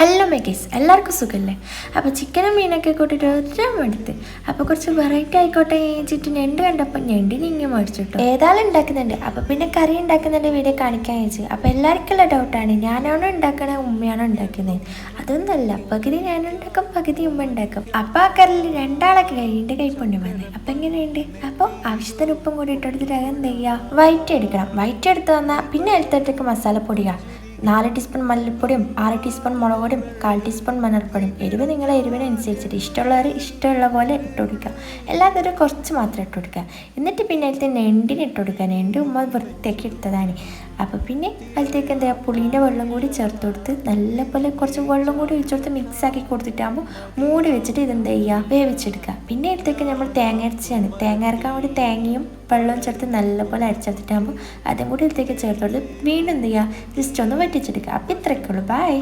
Hello മെഗീസ് എല്ലാവർക്കും സുഖമല്ലേ അപ്പോൾ ചിക്കനും മീനൊക്കെ കൂട്ടിയിട്ട് ഒറ്റ എടുത്ത്. അപ്പോൾ കുറച്ച് വെറൈറ്റി ആയിക്കോട്ടെ വെച്ചിട്ട് ഞണ്ട് കണ്ടപ്പോൾ ഞണ്ടിന് ഇങ്ങനെ മേടിച്ചിട്ടു ഏതായാലും ഉണ്ടാക്കുന്നുണ്ട്. അപ്പോൾ പിന്നെ കറി ഉണ്ടാക്കുന്നുണ്ട് വീഡിയോ കാണിക്കാൻ വെച്ച് അപ്പോൾ എല്ലാവർക്കുള്ള ഡൗട്ടാണ് ഞാനാണോ ഉണ്ടാക്കണേ ഉമ്മയാണോ ഉണ്ടാക്കുന്നത് അതൊന്നുമല്ല. പകുതി ഞാനുണ്ടാക്കും പകുതി ഉമ്മ ഉണ്ടാക്കും. അപ്പോൾ ആ കറിയിൽ രണ്ടാളൊക്കെ കഴിയുണ്ട് കഴിപ്പുണ്ട് വന്നത് അപ്പോൾ എങ്ങനെയുണ്ട്? അപ്പോൾ ആവശ്യത്തിന് ഉപ്പും കൂടി ഇട്ടെടുത്തിട്ട് അത് എന്ത് ചെയ്യുക? വൈറ്റ് എടുക്കണം. വൈറ്റ് എടുത്ത് വന്നാൽ പിന്നെ എടുത്തിട്ടേക്ക് മസാലപ്പൊടികൾ നാല് ടീസ്പൂൺ മല്ലിപ്പൊടിയും ആറ് ടീസ്പൂൺ മുളക് പൊടിയും കാൽ ടീസ്പൂൺ മഞ്ഞൾപ്പൊടിയും. എരിവ് നിങ്ങളെ എരിവിനനുസരിച്ചിട്ട് ഇഷ്ടമുള്ളവർ ഇഷ്ടമുള്ള പോലെ ഇട്ട് കൊടുക്കുക. എല്ലാത്തിനും കുറച്ച് മാത്രം ഇട്ട് കൊടുക്കുക. എന്നിട്ട് പിന്നെ അതിലത്തെ നെണ്ടിന് ഇട്ട് കൊടുക്കുക. നെണ്ട് ഉമ്മ വൃത്തിയാക്കി എടുത്തതാണ്. അപ്പോൾ പിന്നെ അതിലേക്ക് എന്താ പുളീന്റെ വെള്ളം കൂടി ചേർത്ത് കൊടുത്ത് നല്ലപോലെ കുറച്ച് വെള്ളം കൂടി ഒഴിച്ചു കൊടുത്ത് മിക്സ് ആക്കി കൊടുത്തിട്ടാകുമ്പോൾ മൂടി വെച്ചിട്ട് ഇതെന്താ ചെയ്യുക? വേവിച്ചെടുക്കുക. പിന്നെ എടുത്തേക്ക് നമ്മൾ തേങ്ങ അരച്ചാണ് തേങ്ങ അരക്കാൻ വേണ്ടി തേങ്ങയും വെള്ളവും ചേർത്ത് നല്ലപോലെ അരച്ചെടുത്തിട്ടാകുമ്പോൾ അതും കൂടി എടുത്തേക്ക് ചേർത്തോട്ട് വീണ്ടും എന്ത് ചെയ്യുക? ജസ്റ്റ് ഒന്ന് വറ്റിച്ചെടുക്കുക. അപ്പോൾ ഇത്രയൊക്കെ ഉള്ളൂ. ബൈ